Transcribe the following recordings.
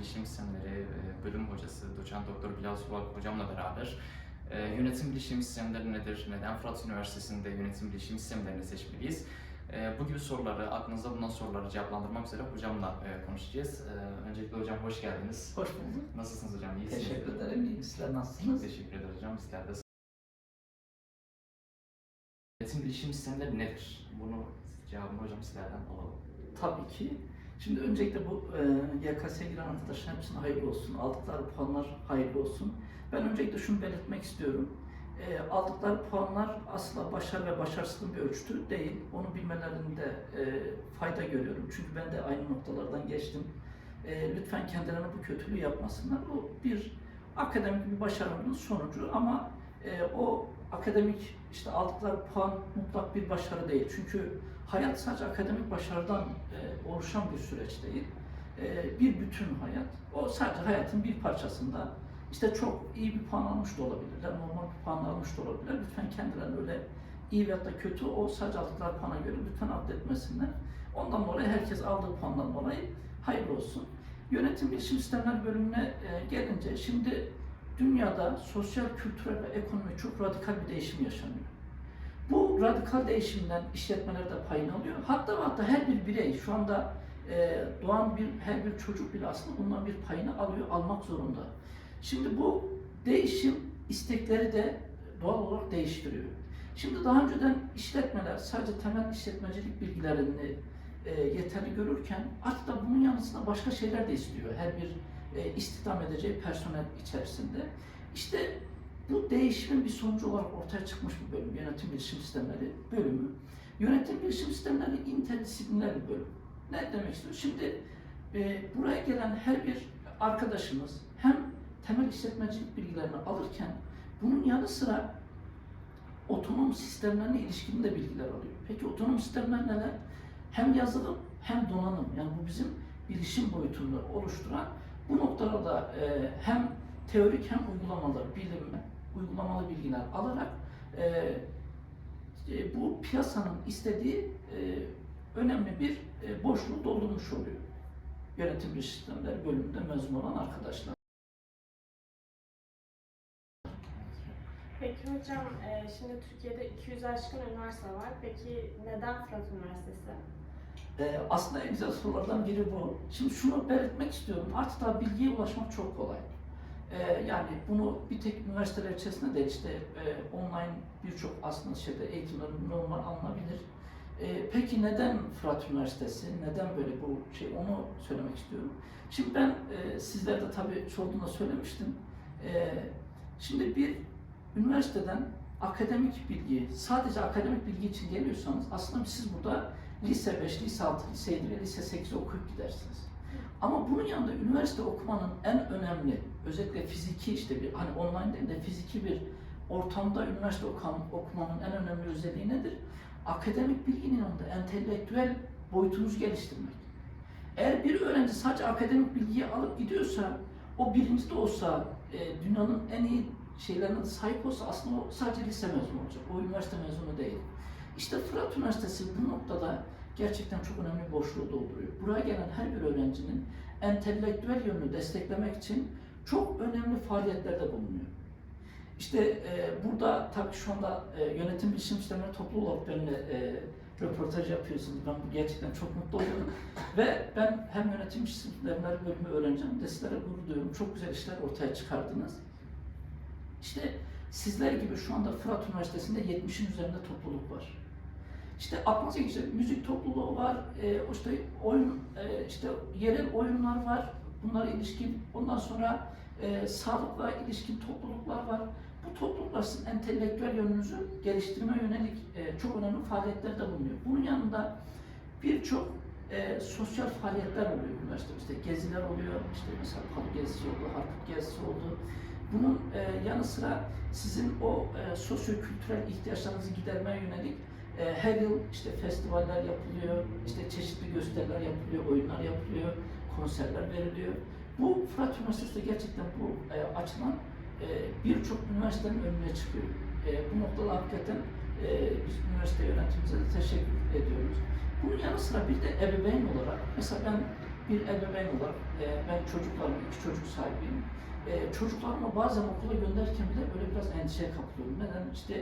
Bilişim Sistemleri e, bölüm hocası Doçent Doktor Bilal Sulak hocamla beraber e, yönetim bilişim sistemleri nedir, neden Fırat Üniversitesi'nde yönetim bilişim sistemlerini seçmeliyiz? E, Bu gibi soruları, aklınızda bulunan soruları cevaplandırmak üzere hocamla e, konuşacağız. E, Öncelikle hocam hoş geldiniz. Hoş bulduk. Nasılsınız hocam? İyisiniz? Teşekkür ederim. İyiyim. Sizler nasılsınız? teşekkür ederiz hocam. Bizler de Yönetim bilişim sistemleri nedir? Bunu cevabını hocam sizlerden alalım. Tabii ki. Şimdi öncelikle bu e, YKS'ye giren arkadaşlar hepsine hayırlı olsun. Aldıkları puanlar hayırlı olsun. Ben öncelikle şunu belirtmek istiyorum. E, aldıkları puanlar asla başarı ve başarısızlığın bir ölçütü değil. Onu bilmelerinde e, fayda görüyorum. Çünkü ben de aynı noktalardan geçtim. E, lütfen kendilerine bu kötülüğü yapmasınlar. O bir akademik bir başarının sonucu ama e, o akademik işte aldıkları puan mutlak bir başarı değil. Çünkü hayat sadece akademik başarıdan e, oluşan bir süreç değil. E, bir bütün hayat. O sadece hayatın bir parçasında. İşte çok iyi bir puan almış da olabilirler, normal bir puan almış da olabilirler. Lütfen kendilerini öyle iyi veya da kötü o sadece aldıkları puana göre lütfen adletmesinler. Ondan dolayı herkes aldığı puandan dolayı hayırlı olsun. Yönetim bilişim sistemleri bölümüne e, gelince şimdi dünyada sosyal, kültürel ve ekonomik çok radikal bir değişim yaşanıyor. Bu radikal değişimden işletmeler de payını alıyor. Hatta hatta her bir birey şu anda e, doğan bir her bir çocuk bile aslında bundan bir payını alıyor, almak zorunda. Şimdi bu değişim istekleri de doğal olarak değiştiriyor. Şimdi daha önceden işletmeler sadece temel işletmecilik bilgilerini e, yeterli görürken artık da bunun yanı sıra başka şeyler de istiyor her bir e, istihdam edeceği personel içerisinde. İşte bu değişimin bir sonucu olarak ortaya çıkmış bir bölüm, yönetim bilişim sistemleri bölümü. Yönetim bilişim sistemleri interdisipliner bir bölüm. Ne demek istiyor? Şimdi e, buraya gelen her bir arkadaşımız hem temel işletmecilik bilgilerini alırken bunun yanı sıra otonom sistemlerine ilişkin de bilgiler alıyor. Peki otonom sistemler neler? Hem yazılım hem donanım. Yani bu bizim bilişim boyutunu oluşturan bu noktada da e, hem teorik hem uygulamalı bilim, uygulamalı bilgiler alarak e, e, bu piyasanın istediği e, önemli bir e, boşluğu doldurmuş oluyor. Yönetim bilişim sistemleri bölümünde mezun olan arkadaşlar. Peki hocam, e, şimdi Türkiye'de 200 aşkın üniversite var. Peki neden Fırat Üniversitesi? Ee, aslında en güzel sorulardan biri bu. Şimdi şunu belirtmek istiyorum. Artık daha bilgiye ulaşmak çok kolay. Ee, yani bunu bir tek üniversiteler içerisinde değil işte e, online birçok aslında şeyde eğitimler normal alınabilir. Ee, peki neden Fırat Üniversitesi? Neden böyle bu şey? Onu söylemek istiyorum. Şimdi ben e, sizler de tabii sorduğunda söylemiştim. E, şimdi bir üniversiteden akademik bilgi, sadece akademik bilgi için geliyorsanız aslında siz burada lise 5, lise 6, lise 7 ve lise 8 okuyup gidersiniz. Ama bunun yanında üniversite okumanın en önemli, özellikle fiziki işte bir hani online değil de fiziki bir ortamda üniversite okuman, okumanın en önemli özelliği nedir? Akademik bilginin yanında entelektüel boyutunuzu geliştirmek. Eğer bir öğrenci sadece akademik bilgiyi alıp gidiyorsa, o bilinçli olsa, e, dünyanın en iyi şeylerine sahip olsa aslında o sadece lise mezunu olacak. O üniversite mezunu değil. İşte Fırat Üniversitesi bu noktada gerçekten çok önemli boşluğu dolduruyor. Buraya gelen her bir öğrencinin entelektüel yönünü desteklemek için çok önemli faaliyetlerde bulunuyor. İşte e, burada tabii şu anda e, yönetim bilişim sistemleri toplu olarak benimle e, röportaj yapıyorsunuz. Ben bu gerçekten çok mutlu oluyorum. Ve ben hem yönetim sistemleri bölümü öğrenciyim de sizlere gurur duyuyorum. Çok güzel işler ortaya çıkardınız. İşte sizler gibi şu anda Fırat Üniversitesi'nde 70'in üzerinde topluluk var. İşte aklınıza gelecek müzik topluluğu var, e, işte oyun, e, işte yerel oyunlar var, bunlara ilişkin, ondan sonra e, sağlıkla ilişkin topluluklar var. Bu topluluklar sizin entelektüel yönünüzü geliştirme yönelik e, çok önemli faaliyetlerde bulunuyor. Bunun yanında birçok e, sosyal faaliyetler oluyor üniversitemizde. Geziler oluyor, işte mesela Palu gezisi oldu, Harput gezisi oldu. Bunun e, yanı sıra sizin o e, sosyo-kültürel ihtiyaçlarınızı gidermeye yönelik e, her yıl işte festivaller yapılıyor, işte çeşitli gösteriler yapılıyor, oyunlar yapılıyor, konserler veriliyor. Bu Fırat Üniversitesi'nde gerçekten bu e, açılan e, birçok üniversitenin önüne çıkıyor. E, bu noktada hakikaten e, biz üniversite yönetimimize de teşekkür ediyoruz. Bunun yanı sıra bir de ebeveyn olarak, mesela ben bir ebeveyn olarak e, ben çocuklarım, iki çocuk sahibiyim. E, çocuklarımı bazen okula gönderirken bile böyle biraz endişeye kapılıyorum. Neden? İşte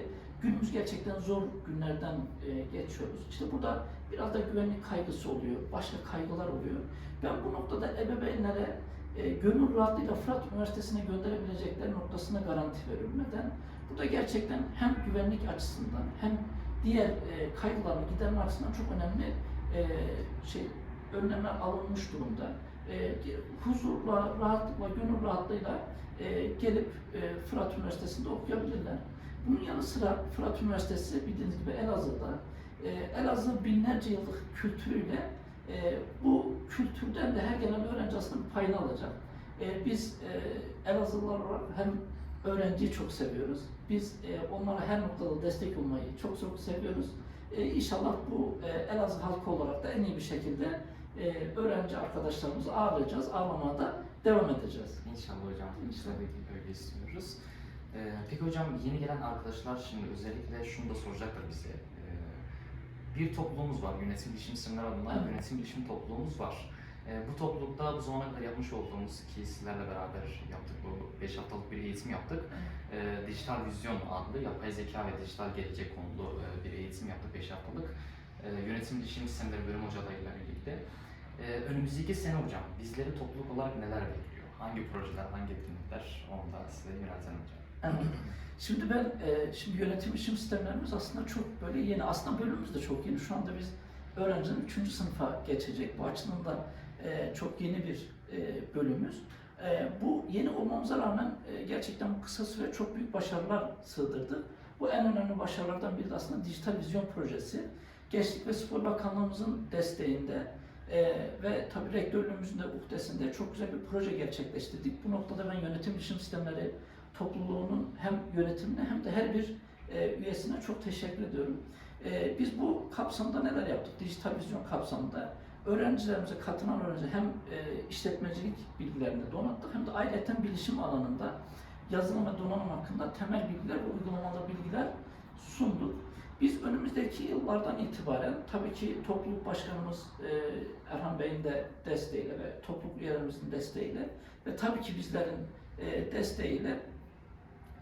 günümüz gerçekten zor günlerden e, geçiyoruz. İşte burada biraz da güvenlik kaygısı oluyor, başka kaygılar oluyor. Ben bu noktada ebeveynlere e, gönül rahatlığıyla Fırat Üniversitesi'ne gönderebilecekleri noktasına garanti veriyorum. Neden? Burada gerçekten hem güvenlik açısından hem diğer e, kaygılarını giderme açısından çok önemli e, şey önlemler alınmış durumda. E, huzurla, rahatlıkla, gönül rahatlığıyla e, gelip e, Fırat Üniversitesi'nde okuyabilirler. Bunun yanı sıra Fırat Üniversitesi bildiğiniz gibi Elazığ'da. E, Elazığ binlerce yıllık kültürüyle e, bu kültürden de her gelen öğrenci aslında payını alacak. E, biz e, Elazığlılar olarak hem öğrenciyi çok seviyoruz. Biz e, onlara her noktada destek olmayı çok çok seviyoruz. E, inşallah bu e, Elazığ halkı olarak da en iyi bir şekilde e, öğrenci arkadaşlarımızı ağırlayacağız, ağırlamaya da devam edeceğiz. İnşallah hocam. İnşallah. Tabii ki öyle istiyoruz. Ee, peki hocam yeni gelen arkadaşlar şimdi özellikle şunu da soracaklar bize. Ee, bir topluluğumuz var. Yönetim bilişim sistemleri adına Evet. yönetim bilişim topluluğumuz var. Ee, bu toplulukta bu zamana kadar yapmış olduğumuz ki sizlerle beraber yaptık bu 5 haftalık bir eğitim yaptık. Ee, Dijital Vizyon adlı yapay zeka ve dijital gelecek konulu e, bir eğitim yaptık 5 haftalık. Ee, yönetim bilişim sistemleri bölüm hocalarıyla birlikte. Ee, önümüzdeki sene hocam bizleri topluluk olarak neler bekliyor? Hangi projeler, hangi etkinlikler? Onu da size yöneltelim hocam. Şimdi ben, e, şimdi yönetim işim sistemlerimiz aslında çok böyle yeni. Aslında bölümümüz de çok yeni. Şu anda biz öğrencinin 3. sınıfa geçecek. Bu açıdan da e, çok yeni bir e, bölümümüz. E, bu yeni olmamıza rağmen e, gerçekten bu kısa süre çok büyük başarılar sığdırdık. Bu en önemli başarılardan biri de aslında dijital vizyon projesi. Gençlik ve Spor Bakanlığımızın desteğinde e, ve tabii rektörlüğümüzün de uhdesinde çok güzel bir proje gerçekleştirdik. Bu noktada ben yönetim bilişim sistemleri topluluğunun hem yönetimine hem de her bir e, üyesine çok teşekkür ediyorum. E, biz bu kapsamda neler yaptık? Dijital vizyon kapsamında öğrencilerimize katılan öğrenci hem e, işletmecilik bilgilerini donattık hem de ayrıca bilişim alanında yazılım ve donanım hakkında temel bilgiler ve uygulamalı bilgiler sunduk. Biz önümüzdeki yıllardan itibaren tabii ki topluluk başkanımız e, Erhan Bey'in de desteğiyle ve topluluk üyelerimizin desteğiyle ve tabii ki bizlerin e, desteğiyle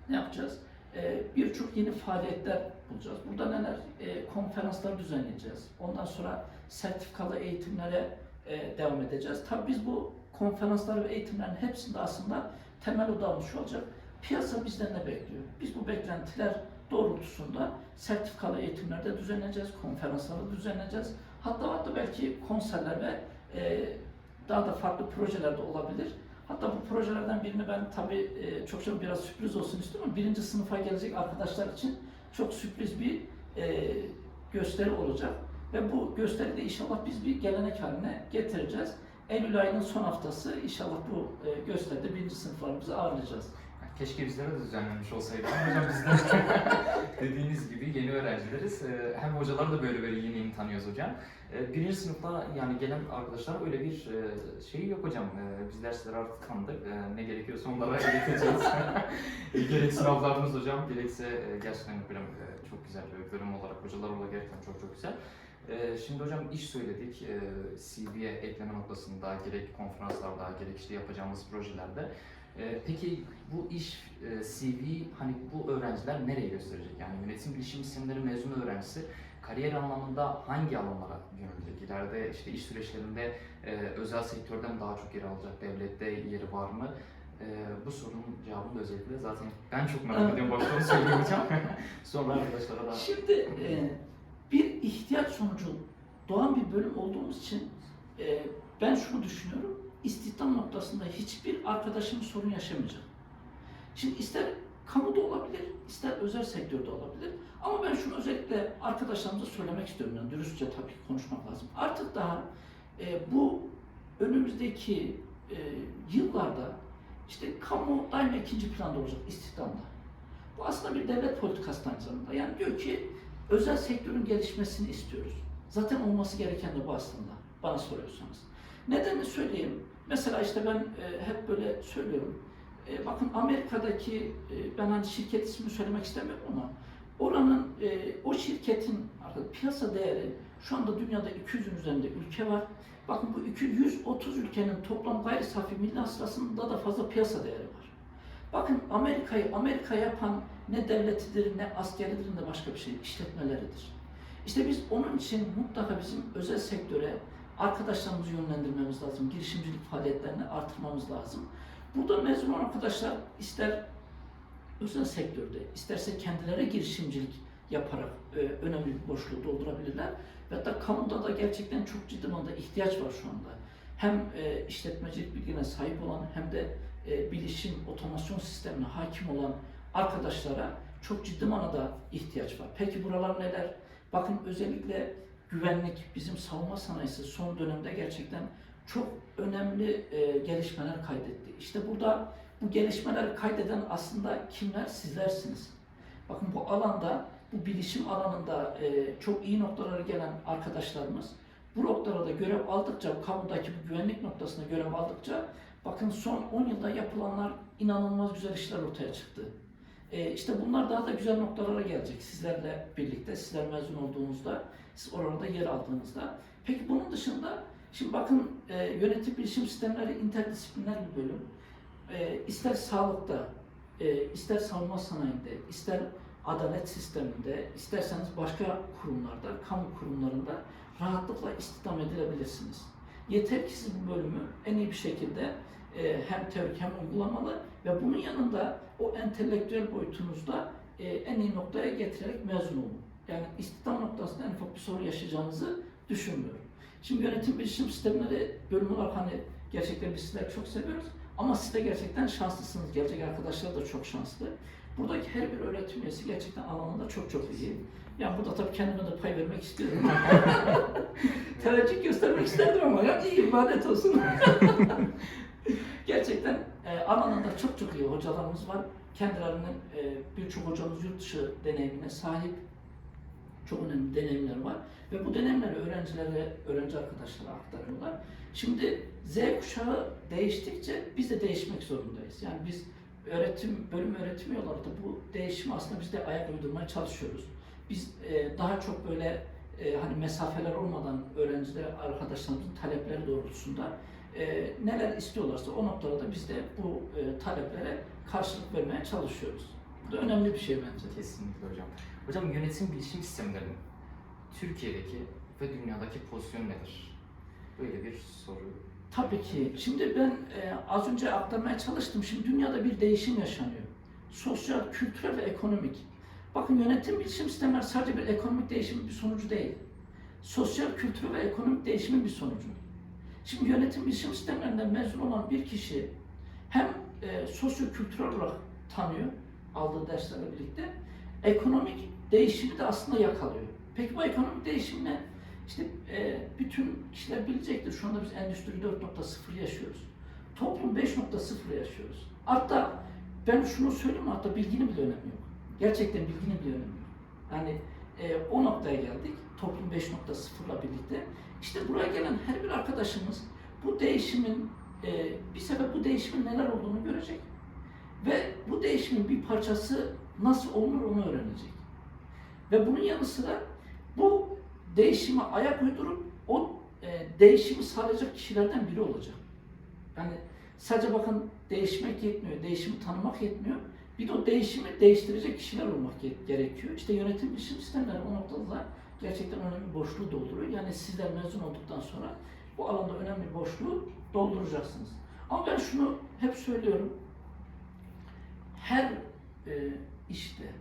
ne yapacağız? E, Birçok yeni faaliyetler bulacağız. Burada neler? E, konferanslar düzenleyeceğiz. Ondan sonra sertifikalı eğitimlere e, devam edeceğiz. Tabii biz bu konferanslar ve eğitimlerin hepsinde aslında temel odamız şu olacak. Piyasa bizden ne bekliyor? Biz bu beklentiler doğrultusunda sertifikalı eğitimlerde düzenleyeceğiz, konferansları düzenleyeceğiz. Hatta hatta belki konserler ve e, daha da farklı projeler de olabilir. Hatta bu projelerden birini ben tabii e, çok çok biraz sürpriz olsun istiyorum birinci sınıfa gelecek arkadaşlar için çok sürpriz bir e, gösteri olacak. Ve bu gösteride inşallah biz bir gelenek haline getireceğiz. Eylül ayının son haftası inşallah bu e, gösteride birinci sınıflarımızı ağırlayacağız. Keşke bizlere de düzenlenmiş olsaydı. Ama hocam bizler dediğiniz gibi yeni öğrencileriz. Ee, Hem hocaları da böyle böyle yeni yeni tanıyoruz hocam. Ee, Birinci sınıfta yani gelen arkadaşlar öyle bir e, şey yok hocam. Ee, Biz derslere artık kandık. Ne gerekiyorsa onlara ileteceğiz. Gerek sınavlarımız hocam, gerekse e, gerçekten bölüm e, çok güzel bir bölüm olarak, hocalar olarak gerçekten çok çok güzel. Şimdi hocam iş söyledik. CV'ye ekleme noktasında gerek konferanslarda gerek işte yapacağımız projelerde. Ee, Peki bu iş e, CV hani bu öğrenciler nereye gösterecek? Yani yönetim bilişim sistemleri mezun öğrencisi kariyer anlamında hangi alanlara yönelecek? İleride işte iş süreçlerinde e, özel sektörden daha çok yer alacak, devlette yeri var mı? E, bu sorunun cevabını da özellikle zaten ben çok merak ediyorum. Başta onu söyleyeyim hocam. Sonra arkadaşlara da Şimdi e, bir ihtiyaç sonucu doğan bir bölüm olduğumuz için e, ben şunu düşünüyorum. İstihdam noktasında hiçbir arkadaşımız sorun yaşamayacak. Şimdi ister kamuda olabilir, ister özel sektörde olabilir. Ama ben şunu özellikle arkadaşlarımıza söylemek istiyorum. Yani dürüstçe tabii konuşmak lazım. Artık daha e, bu önümüzdeki e, yıllarda işte kamu daima ikinci planda olacak istihdamda. Bu aslında bir devlet politikası aynı zamanda. Yani diyor ki özel sektörün gelişmesini istiyoruz. Zaten olması gereken de bu aslında bana soruyorsanız. Nedenini söyleyeyim. Mesela işte ben e, hep böyle söylüyorum. E, bakın Amerika'daki e, ben hani şirket ismini söylemek istemiyorum ama oranın e, o şirketin piyasa değeri Şu anda dünyada 200'ün üzerinde ülke var. Bakın bu 230 ülkenin toplam gayri safi milli hasılasında da fazla piyasa değeri var. Bakın Amerika'yı Amerika yapan ne devletidir, ne askeridir, ne başka bir şey, işletmeleridir. İşte biz onun için mutlaka bizim özel sektöre arkadaşlarımızı yönlendirmemiz lazım. Girişimcilik faaliyetlerini artırmamız lazım. Burada mezun olan arkadaşlar ister özel sektörde, isterse kendileri girişimcilik yaparak e, önemli bir boşluğu doldurabilirler. Ve hatta kamuda da gerçekten çok ciddi manada ihtiyaç var şu anda. Hem e, işletmecilik bilgine sahip olan hem de e, bilişim, otomasyon sistemine hakim olan arkadaşlara çok ciddi manada ihtiyaç var. Peki buralar neler? Bakın özellikle güvenlik, bizim savunma sanayisi son dönemde gerçekten çok önemli e, gelişmeler kaydetti. İşte burada bu gelişmeleri kaydeden aslında kimler? Sizlersiniz. Bakın bu alanda, bu bilişim alanında e, çok iyi noktalara gelen arkadaşlarımız bu noktalarda görev aldıkça, kamudaki bu güvenlik noktasında görev aldıkça bakın son 10 yılda yapılanlar inanılmaz güzel işler ortaya çıktı. E, işte bunlar daha da güzel noktalara gelecek sizlerle birlikte, sizler mezun olduğunuzda, siz orada yer aldığınızda. Peki bunun dışında, şimdi bakın e, yönetim bilişim sistemleri interdisipliner bir bölüm. E, ister sağlıkta, e, ister savunma sanayinde, ister adalet sisteminde, isterseniz başka kurumlarda, kamu kurumlarında rahatlıkla istihdam edilebilirsiniz. Yeter ki siz bu bölümü en iyi bir şekilde e, hem teorik hem uygulamalı ve bunun yanında o entelektüel boyutunuzda e, en iyi noktaya getirerek mezun olun. Yani istihdam noktasında en ufak bir sorun yaşayacağınızı düşünmüyorum. Şimdi yönetim bilişim sistemleri bölüm olarak hani gerçekten biz sizleri çok seviyoruz. Ama siz de gerçekten şanslısınız. Gelecek arkadaşlar da çok şanslı. Buradaki her bir öğretim üyesi gerçekten alanında çok çok iyi. Yani burada tabii kendime de pay vermek istiyorum. Teveccüh göstermek isterdim ama ya iyi ibadet olsun. gerçekten e, alanında çok çok iyi hocalarımız var. Kendilerinin e, birçok hocamız yurt dışı deneyimine sahip. Çok önemli deneyimler var. Ve bu deneyimleri öğrencilere, öğrenci arkadaşlara aktarıyorlar. Şimdi Z kuşağı değiştikçe biz de değişmek zorundayız. Yani biz öğretim, bölüm öğretim yollarında bu değişimi aslında biz de ayak uydurmaya çalışıyoruz. Biz e, daha çok böyle e, hani mesafeler olmadan öğrenciler, arkadaşlarımızın talepleri doğrultusunda e, neler istiyorlarsa o noktada biz de bu e, taleplere karşılık vermeye çalışıyoruz. Bu da önemli bir şey bence. Kesinlikle hocam. Hocam yönetim bilişim sistemlerinin Türkiye'deki ve dünyadaki pozisyonu nedir? Böyle bir soru. Tabii ki. Şimdi ben e, az önce aktarmaya çalıştım. Şimdi dünyada bir değişim yaşanıyor. Sosyal, kültürel ve ekonomik. Bakın yönetim bilişim sistemler sadece bir ekonomik değişimin bir sonucu değil. Sosyal, kültürel ve ekonomik değişimin bir sonucu. Şimdi yönetim bilişim sistemlerinden mezun olan bir kişi hem e, sosyo-kültürel olarak tanıyor, aldığı derslerle birlikte, ekonomik değişimi de aslında yakalıyor. Peki bu ekonomik değişim ne? İşte e, bütün kişiler bilecektir. Şu anda biz Endüstri 4.0 yaşıyoruz. Toplum 5.0 yaşıyoruz. Hatta ben şunu söyleyeyim hatta bilginin bile önemi yok. Gerçekten bilginin bile önemi yok. Yani e, o noktaya geldik. Toplum 5.0'la birlikte. İşte buraya gelen her bir arkadaşımız bu değişimin e, bir sebep bu değişimin neler olduğunu görecek. Ve bu değişimin bir parçası nasıl olunur onu öğrenecek. Ve bunun yanı sıra bu değişime ayak uydurup o e, değişimi sağlayacak kişilerden biri olacak. Yani sadece bakın değişmek yetmiyor, değişimi tanımak yetmiyor. Bir de o değişimi değiştirecek kişiler olmak ge- gerekiyor. İşte yönetim bilişim sistemleri o noktada da gerçekten önemli boşluğu dolduruyor. Yani sizler mezun olduktan sonra bu alanda önemli boşluğu dolduracaksınız. Ama ben şunu hep söylüyorum. Her e, işte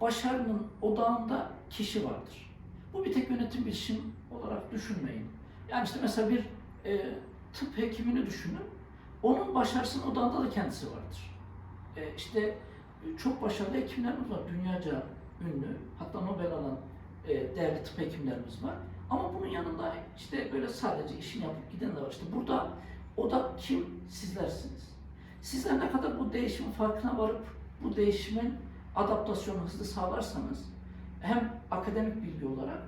başarının odağında kişi vardır. Bu bir tek yönetim bilişim olarak düşünmeyin. Yani işte mesela bir e, tıp hekimini düşünün. Onun başarısının odağında da kendisi vardır. E, işte e, çok başarılı hekimlerimiz var. Dünyaca ünlü, hatta Nobel alan e, değerli tıp hekimlerimiz var. Ama bunun yanında işte böyle sadece işini yapıp giden de var. İşte burada odak kim? Sizlersiniz. Sizler ne kadar bu değişimin farkına varıp bu değişimin adaptasyonu hızlı sağlarsanız hem akademik bilgi olarak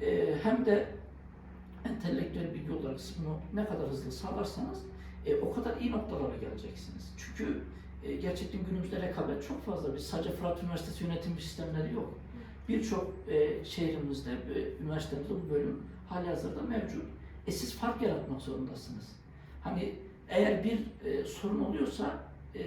e, hem de entelektüel bilgi olarak bunu ne kadar hızlı sağlarsanız e, o kadar iyi noktalara geleceksiniz. Çünkü e, gerçekten günümüzde rekabet çok fazla. Biz sadece Fırat Üniversitesi yönetim sistemleri yok. Birçok e, şehrimizde, e, üniversitemizde bu bölüm hali hazırda mevcut. E siz fark yaratmak zorundasınız. Hani eğer bir e, sorun oluyorsa e,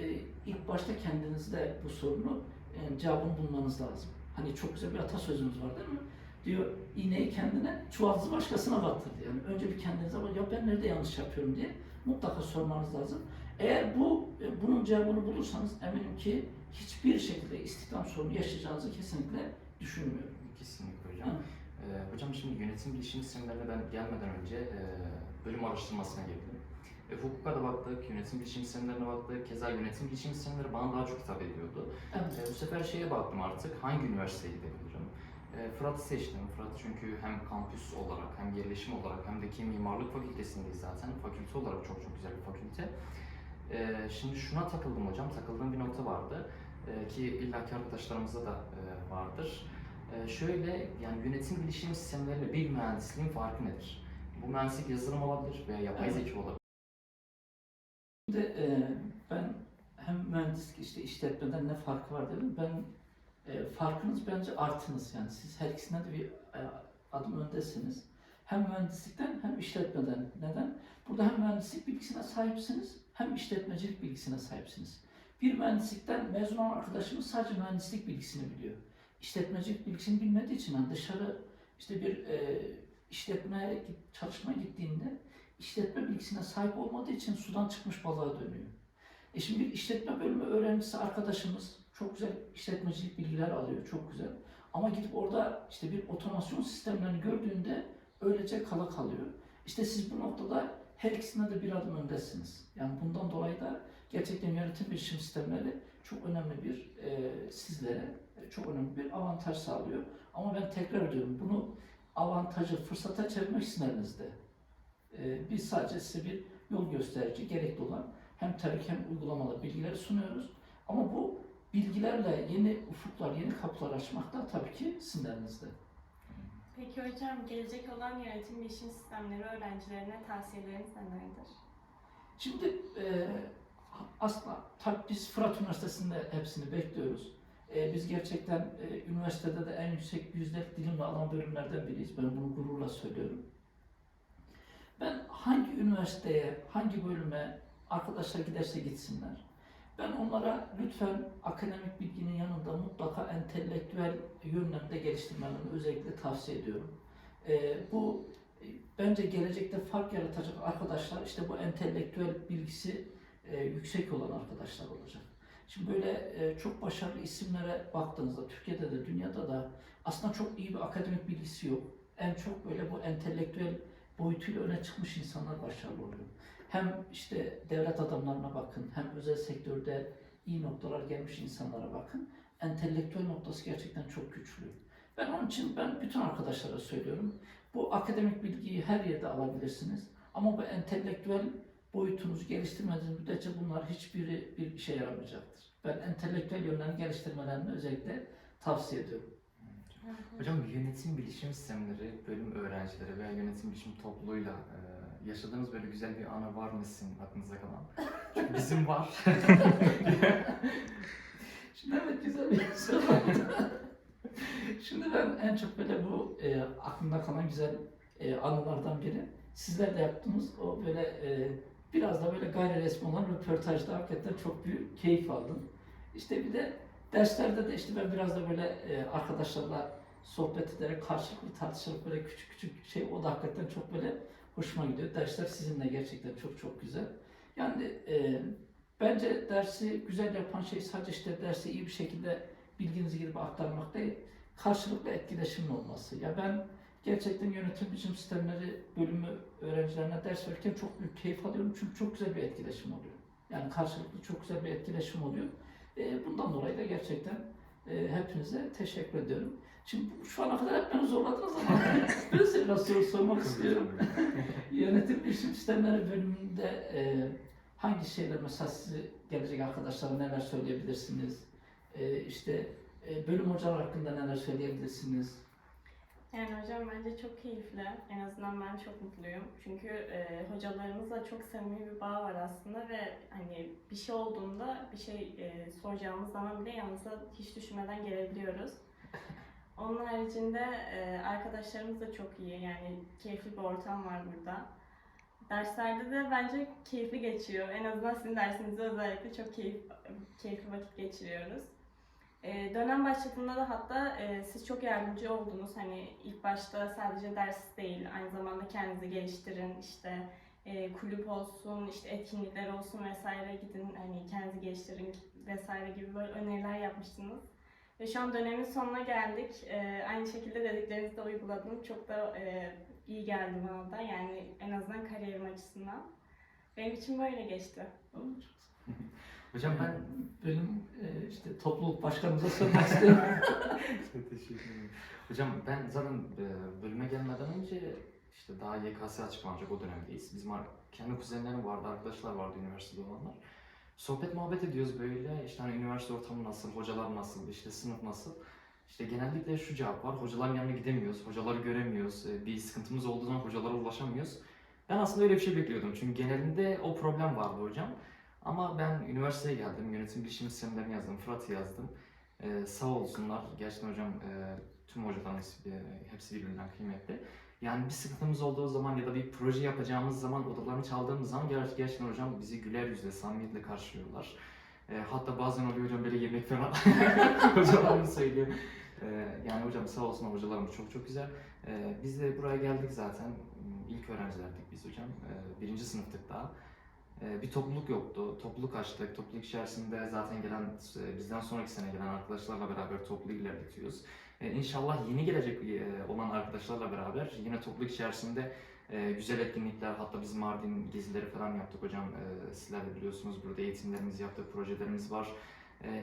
ilk başta kendinizde bu sorunu e, cevabını bulmanız lazım. Hani çok güzel bir atasözümüz var değil mi? Diyor iğneyi kendine, çuvaldızı başkasına battır. Yani önce bir kendinize bak, ya ben nerede yanlış yapıyorum diye mutlaka sormanız lazım. Eğer bu e, bunun cevabını bulursanız eminim ki hiçbir şekilde istihdam sorunu yaşayacağınızı kesinlikle düşünmüyorum. Kesinlikle hocam. Hı. Ee, hocam şimdi yönetim bilişim sistemlerine ben gelmeden önce e, bölüm araştırmasına girdim. E, hukuka da baktık, yönetim bilişim sistemlerine baktık. Keza yönetim bilişim sistemleri bana daha çok hitap ediyordu. Evet. E, bu sefer şeye baktım artık, hangi üniversiteye gidebilirim? E, Fırat'ı seçtim. Fırat çünkü hem kampüs olarak, hem yerleşim olarak, hem de ki mimarlık fakültesindeyiz zaten. Fakülte olarak çok çok güzel bir fakülte. E, şimdi şuna takıldım hocam, takıldığım bir nokta vardı. E, ki illaki arkadaşlarımızda da e, vardır. E, şöyle, yani yönetim bilişim sistemleriyle bir mühendisliğin farkı nedir? Bu mühendislik yazılım olabilir veya yapay Evet. zeka olabilir. Şimdi e, ben hem mühendislik işte işletmeden ne farkı var dedim. Ben e, farkınız bence artınız yani siz her ikisinden de bir e, adım öndesiniz. Hem mühendislikten hem işletmeden. Neden? Burada hem mühendislik bilgisine sahipsiniz hem işletmecilik bilgisine sahipsiniz. Bir mühendislikten mezun olan arkadaşımız sadece mühendislik bilgisini biliyor. İşletmecilik bilgisini bilmediği için yani dışarı işte bir e, işletmeye çalışmaya gittiğinde işletme bilgisine sahip olmadığı için sudan çıkmış balığa dönüyor. E şimdi bir işletme bölümü öğrencisi arkadaşımız çok güzel işletmecilik bilgiler alıyor, çok güzel. Ama gidip orada işte bir otomasyon sistemlerini gördüğünde öylece kala kalıyor. İşte siz bu noktada her ikisinde de bir adım öndesiniz. Yani bundan dolayı da gerçekten yönetim bilişim sistemleri çok önemli bir e, sizlere e, çok önemli bir avantaj sağlıyor. Ama ben tekrar ediyorum bunu avantajı fırsata çevirmek sizin elinizde. Ee, biz sadece size bir yol gösterici, gerekli olan hem teorik hem uygulamalı bilgileri sunuyoruz. Ama bu bilgilerle yeni ufuklar, yeni kapılar açmak da tabii ki sizin elinizde. Peki hocam gelecek olan yönetim bilişim sistemleri öğrencilerine tavsiyeleriniz nelerdir? Şimdi e, aslında tabii biz Fırat Üniversitesi'nde hepsini bekliyoruz. E, biz gerçekten e, üniversitede de en yüksek yüzde dilimle alan bölümlerden biriyiz. Ben bunu gururla söylüyorum. Ben hangi üniversiteye, hangi bölüme arkadaşlar giderse gitsinler. Ben onlara lütfen akademik bilginin yanında mutlaka entelektüel yönlemde geliştirmelerini özellikle tavsiye ediyorum. E, bu e, bence gelecekte fark yaratacak arkadaşlar işte bu entelektüel bilgisi e, yüksek olan arkadaşlar olacak. Şimdi böyle e, çok başarılı isimlere baktığınızda Türkiye'de de dünyada da aslında çok iyi bir akademik bilgisi yok. En çok böyle bu entelektüel boyutuyla öne çıkmış insanlar başarılı oluyor. Hem işte devlet adamlarına bakın, hem özel sektörde iyi noktalar gelmiş insanlara bakın. Entelektüel noktası gerçekten çok güçlü. Ben onun için ben bütün arkadaşlara söylüyorum. Bu akademik bilgiyi her yerde alabilirsiniz. Ama bu entelektüel boyutunuzu geliştirmediğiniz müddetçe bunlar hiçbiri bir işe yaramayacaktır. Ben entelektüel yönlerini geliştirmelerini özellikle tavsiye ediyorum. Hocam yönetim bilişim sistemleri bölüm öğrencileri veya yönetim bilişim topluluğuyla e, yaşadığınız böyle güzel bir anı var mı sizin aklınıza kalan? Çünkü bizim var. Şimdi evet güzel bir soru. Şimdi ben en çok böyle bu e, aklımda kalan güzel e, anılardan biri. Sizler de yaptığınız o böyle e, biraz da böyle gayri resmi olan röportajda hakikaten çok büyük keyif aldım. İşte bir de derslerde de işte ben biraz da böyle e, arkadaşlarla sohbet ederek karşılıklı tartışarak böyle küçük küçük şey o da hakikaten çok böyle hoşuma gidiyor. Dersler sizinle gerçekten çok çok güzel. Yani e, bence dersi güzel yapan şey sadece işte dersi iyi bir şekilde bilginizi gidip aktarmak değil, karşılıklı etkileşimin olması. Ya ben gerçekten yönetim bilişim sistemleri bölümü öğrencilerine ders verirken çok büyük keyif alıyorum çünkü çok güzel bir etkileşim oluyor. Yani karşılıklı çok güzel bir etkileşim oluyor. E, bundan dolayı da gerçekten e, hepinize teşekkür ediyorum. Şimdi şu ana kadar hep beni zorladınız ama ben size biraz soru sormak istiyorum. Yönetim bilişim sistemleri bölümünde e, hangi şeyler mesela sizi gelecek arkadaşlara neler söyleyebilirsiniz? E, işte e, bölüm hocalar hakkında neler söyleyebilirsiniz? Yani hocam bence çok keyifli. En azından ben çok mutluyum. Çünkü e, hocalarımızla çok samimi bir bağ var aslında ve hani bir şey olduğunda bir şey e, soracağımız zaman bile yanınıza hiç düşünmeden gelebiliyoruz. Onun haricinde e, arkadaşlarımız da çok iyi. Yani keyifli bir ortam var burada. Derslerde de bence keyifli geçiyor. En azından sizin dersinizde özellikle çok keyif, keyifli vakit geçiriyoruz. E, dönem başladığında da hatta e, siz çok yardımcı oldunuz. Hani ilk başta sadece ders değil, aynı zamanda kendinizi geliştirin. İşte e, kulüp olsun, işte etkinlikler olsun vesaire gidin hani kendinizi geliştirin vesaire gibi böyle öneriler yapmıştınız. Ve şu an dönemin sonuna geldik. E, aynı şekilde dediklerinizi de uyguladım. Çok da e, iyi geldi bana da. Yani en azından kariyerim açısından. Benim için böyle geçti. Hocam ben benim e, işte topluluk başkanımıza sormak istiyorum. Çok teşekkür ederim. Hocam ben zaten e, bölüme gelmeden önce işte daha YKS açıklanacak o dönemdeyiz. Bizim ar- kendi kuzenlerim vardı, arkadaşlar vardı üniversitede olanlar. Sohbet muhabbet ediyoruz böyle. İşte hani üniversite ortamı nasıl, hocalar nasıl, işte sınıf nasıl. İşte genellikle şu cevap var. Hocaların yanına gidemiyoruz, hocaları göremiyoruz. e, Bir sıkıntımız olduğu zaman hocalara ulaşamıyoruz. Ben aslında öyle bir şey bekliyordum. Çünkü genelinde o problem vardı hocam. Ama ben üniversiteye geldim, yönetim bilişim sistemlerini yazdım, Fırat'ı yazdım. Ee, sağ olsunlar, gerçekten hocam e, tüm hocalarımız e, hepsi birbirinden kıymetli. Yani bir sıkıntımız olduğu zaman ya da bir proje yapacağımız zaman, odalarını çaldığımız zaman ger- gerçekten hocam bizi güler yüzle, samimiyetle karşılıyorlar. E, hatta bazen oluyor hocam böyle yemek falan hocalarımız söylüyor. E, yani hocam sağ olsun hocalarımız çok çok güzel. E, biz de buraya geldik zaten. İlk öğrencilerdik biz hocam. E, birinci sınıftık daha. Ee, bir topluluk yoktu. Topluluk açtık. Topluluk içerisinde zaten gelen, e, bizden sonraki sene gelen arkadaşlarla beraber topluluğu ilerletiyoruz. Ee, İnşallah yeni gelecek e, olan arkadaşlarla beraber yine topluluk içerisinde e, güzel etkinlikler, hatta biz Mardin gezileri falan yaptık hocam. Ee, Sizler de biliyorsunuz burada eğitimlerimizi yaptık, projelerimiz var.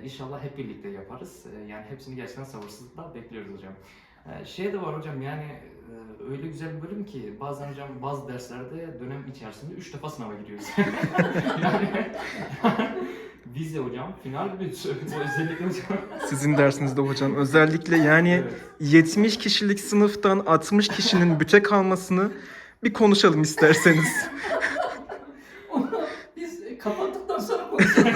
İnşallah hep birlikte yaparız. Yani hepsini gerçekten sabırsızlıkla bekliyoruz hocam. Şey de var hocam yani e, öyle güzel bir bölüm ki bazen hocam bazı derslerde dönem içerisinde 3 defa sınava giriyoruz. yani vize hocam, final bir özellikle hocam. Sizin dersinizde hocam özellikle yani Evet. 70 kişilik sınıftan 60 kişinin büte kalmasını bir konuşalım isterseniz. Onu biz kapattıktan sonra konuşalım.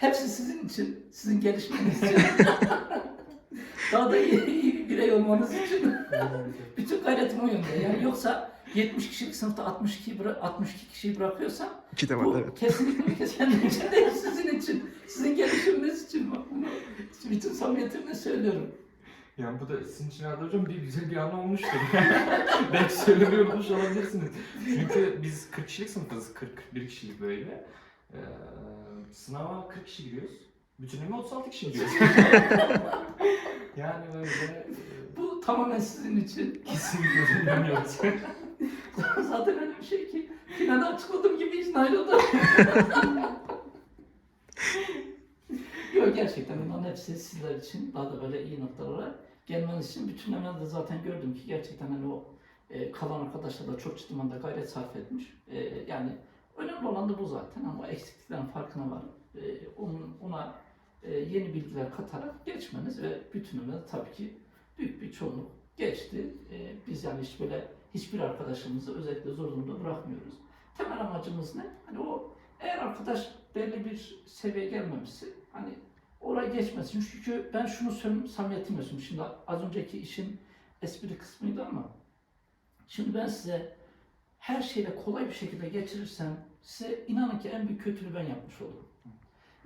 Hepsi sizin için, sizin gelişmeniz için. Daha da iyi, iyi olmanız için. Bütün gayretim o yönde. Yani yoksa 70 kişilik sınıfta 62, bıra- 62 kişiyi bırakıyorsam İki de var bu evet. kesinlikle kendim için değil, sizin için. Sizin gelişiminiz için. Bak bunu bütün samimiyetimle söylüyorum. Yani bu da sizin için herhalde hocam bir güzel bir an olmuştur. Belki söylemeyi unutmuş olabilirsiniz. Çünkü biz 40 kişilik sınıfız, 40-41 kişilik böyle. Ee, sınava 40 kişi giriyoruz. Bütünlüğüme 36 kişi giriyoruz. yani böyle e, Bu tamamen sizin için. kesinlikle hocam inanıyoruz. Zaten öyle bir şey ki finale açıkladığım gibi hiç ayrıldım. Yok gerçekten bunların hepsi sizler için daha da böyle iyi noktalara gelmeniz için bütün de zaten gördüm ki gerçekten hani o e, kalan arkadaşlar da çok ciddi manada gayret sarf etmiş. E, yani önemli olan da bu zaten ama eksikliklerin farkına varıp e, onun, ona yeni bilgiler katarak geçmeniz ve bütününe tabii ki büyük bir çoğunluk geçti. E, biz yani hiç böyle hiçbir arkadaşımızı özellikle zor durumda bırakmıyoruz. Temel amacımız ne? Hani o eğer arkadaş belli bir seviyeye gelmemişse hani oraya geçmesin. Çünkü ben şunu söyleyeyim samimiyetimle söyleyeyim. Şimdi az önceki işin espri kısmıydı ama şimdi ben size her şeyle kolay bir şekilde geçirirsem size inanın ki en büyük kötülüğü ben yapmış olurum.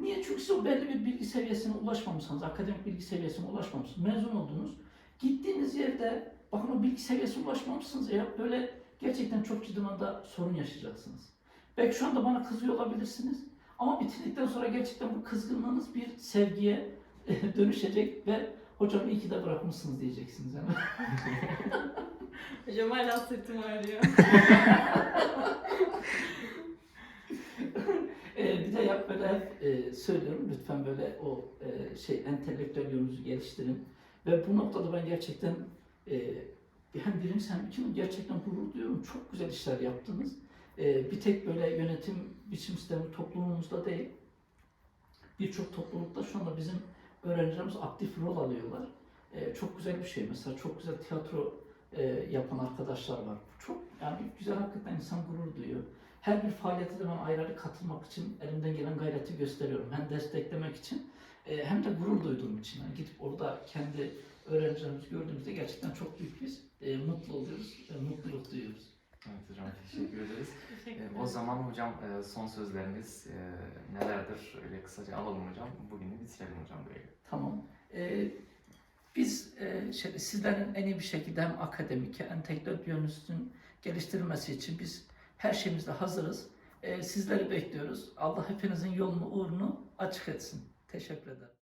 Niye? Çünkü siz o belli bir bilgi seviyesine ulaşmamışsınız, akademik bilgi seviyesine ulaşmamışsınız, mezun oldunuz. Gittiğiniz yerde bakın o bilgi seviyesine ulaşmamışsınız ya böyle gerçekten çok ciddi manada sorun yaşayacaksınız. Belki şu anda bana kızıyor olabilirsiniz ama bitirdikten sonra gerçekten bu kızgınlığınız bir sevgiye dönüşecek ve hocam iyi ki de bırakmışsınız diyeceksiniz yani. Hocam hala sırtım ağrıyor. Ee, bir de yap böyle hep söylüyorum lütfen böyle o e, şey entelektüel yolunuzu geliştirin. Ve bu noktada ben gerçekten e, hem birinci hem ikinci gerçekten gurur duyuyorum. Çok güzel işler yaptınız. E, bir tek böyle yönetim biçim sistemi toplumumuzda değil. Birçok toplulukta şu anda bizim öğrencilerimiz aktif rol alıyorlar. Çok güzel bir şey. Mesela çok güzel tiyatro yapan arkadaşlar var. Çok yani güzel hakikaten insan gurur duyuyor. Her bir faaliyete de ben ayrı ayrı katılmak için elimden gelen gayreti gösteriyorum. Hem desteklemek için E, hem de gurur duyduğum için. Yani gidip orada kendi öğrencilerimizi gördüğümüzde gerçekten çok büyük bir e, mutlu oluyoruz, e, mutluluk duyuyoruz. Evet hocam teşekkür ederiz. Teşekkür Ee, ederim. O zaman hocam e, son sözleriniz e, nelerdir? Öyle kısaca alalım hocam. Bugünü bitirelim hocam böyle. Tamam. Ee, biz e, şey, sizlerin en iyi bir şekilde hem akademik hem entelektüel yönünüzün geliştirilmesi için biz her şeyimizde hazırız. Ee, sizleri bekliyoruz. Allah hepinizin yolunu, uğrunu açık etsin. Teşekkür ederim.